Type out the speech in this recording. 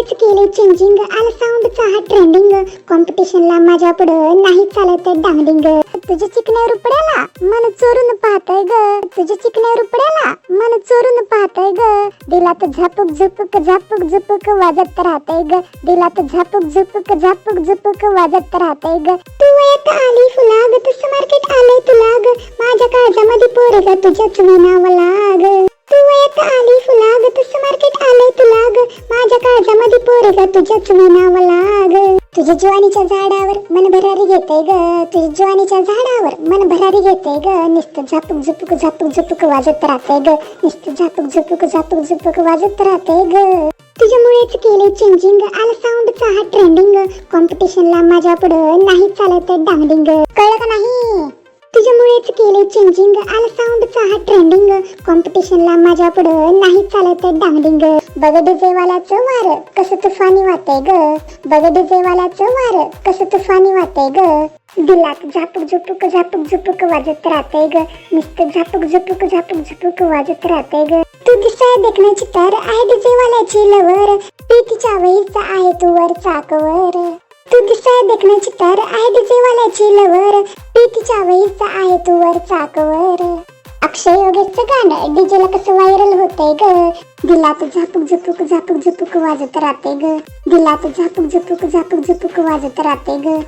तुझ्यामुळेच केले चेंजिंग आला साऊंडचा हा ट्रेंडिंग कॉम्पिटिशनला माझ्या पुढं नाही चालत डांगडिंग तुझ्या चिकण्या रुपड्याला मन चोरून पाहतय ग. तुझ्या चिकण्या रुपड्याला मन चोरून पाहतय ग. दिला तर झापूक झुपूक झापूक झुपूक वाजत राहतय ग. दिला तर झापूक झुपूक झापूक झुपूक वाजत राहतय ग. तू वयात आली फुलाग तसं मार्केट आलंय तुला ग माझ्या काळजामध्ये पोर ग तुझ्याच विनावं लाग. ग तुझ्याच विनावं लाग. तुझ्या ज्वानीच्या झाडावर मन भरारी घेते ग. तुझ्या ज्वानीच्या झाडावर मन भरारी घेते ग. नुसतं झापूक झुपूक झापूक झुपूक वाजत राहते ग. नुसतं झापूक झुपूक झापूक झुपूक वाजत राहते ग. तुझ्यामुळेच केले चेंजिंग आला साऊंडचा हा ट्रेंडिंग कॉम्पिटिशनला माझ्या पुढं नाही चालत डांगडिंग कळलं का तुझ्यामुळेच केले चेंजिंग आला साऊंडचा हा ट्रेंडिंग कॉम्पिटिशनला माझ्या पुढं नाही चालत डांगडिंग बघ डिजेवाल्याचं वार कसं तुफानी वाटतंय ग. बघ डिजेवाल्याचं वार कसं तुफानी वाटतंय ग. दिलात झापूक झुपूक झापूक झुपूक वाजत राहते ग. नुसतं झापूक झुपूक झापूक झुपूक वाजत राहते ग. तू दिसाय देखण्याची तर आहे डिजेवाल्याची लवर. पीतीच्या वहीचा आहे तू वर चाकवर तू दिसाय देखण्याची तर आहे डिजेवाल्याची लवर. तिच्या वयचा आहे तू वर कवर. अक्षय योगेशचं गाणं डीजेला कसं व्हायरल होतंय ग. दिला दिलात झापूक झुपूक झापूक झुपूक वाजत राहते ग. दिलात झापूक झुपूक झापूक झुपूक वाजत राहते ग.